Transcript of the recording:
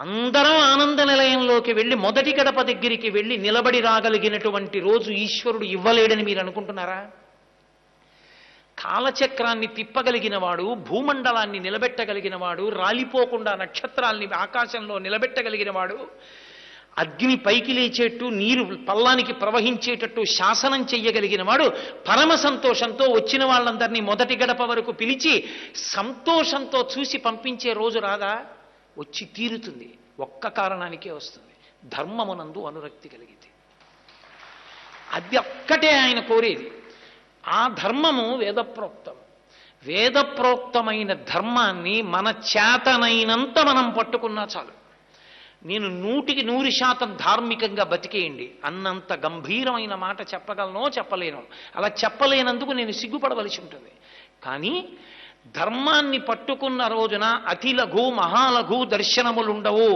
అందరం ఆనంద నిలయంలోకి వెళ్ళి మొదటి గడప దగ్గరికి వెళ్ళి నిలబడి రాగలిగినటువంటి రోజు ఈశ్వరుడు ఇవ్వలేడని మీరు అనుకుంటున్నారా? కాలచక్రాన్ని తిప్పగలిగిన వాడు భూమండలాన్ని నిలబెట్టగలిగిన వాడు రాలిపోకుండా నక్షత్రాల్ని ఆకాశంలో నిలబెట్టగలిగిన వాడు అగ్ని పైకి లేచేట్టు నీరు పల్లానికి ప్రవహించేటట్టు శాసనం చెయ్యగలిగిన వాడు పరమ సంతోషంతో వచ్చిన వాళ్ళందరినీ మొదటి గడప వరకు పిలిచి సంతోషంతో చూసి పంపించే రోజు రాదా? వచ్చి తీరుతుంది. ఒక్క కారణానికే వస్తుంది. ధర్మమునందు అనురక్తి కలిగితే. అది ఒక్కటే ఆయన కోరేది. ఆ ధర్మము వేదప్రోక్తం. వేదప్రోక్తమైన ధర్మాన్ని మన చేతనైనంత మనం పట్టుకున్నా చాలు. నేను నూటికి నూరు శాతం ధార్మికంగా బతికేయండి. అన్నంత గంభీరమైన మాట చెప్పగలనో చెప్పలేను. అలా చెప్పలేనందుకు నేను సిగ్గుపడవలసి ఉంటుంది. కానీ ధర్మాన్ని పట్టుకున్న రోజున అతి లఘు మహాలఘు దర్శనములుండవు.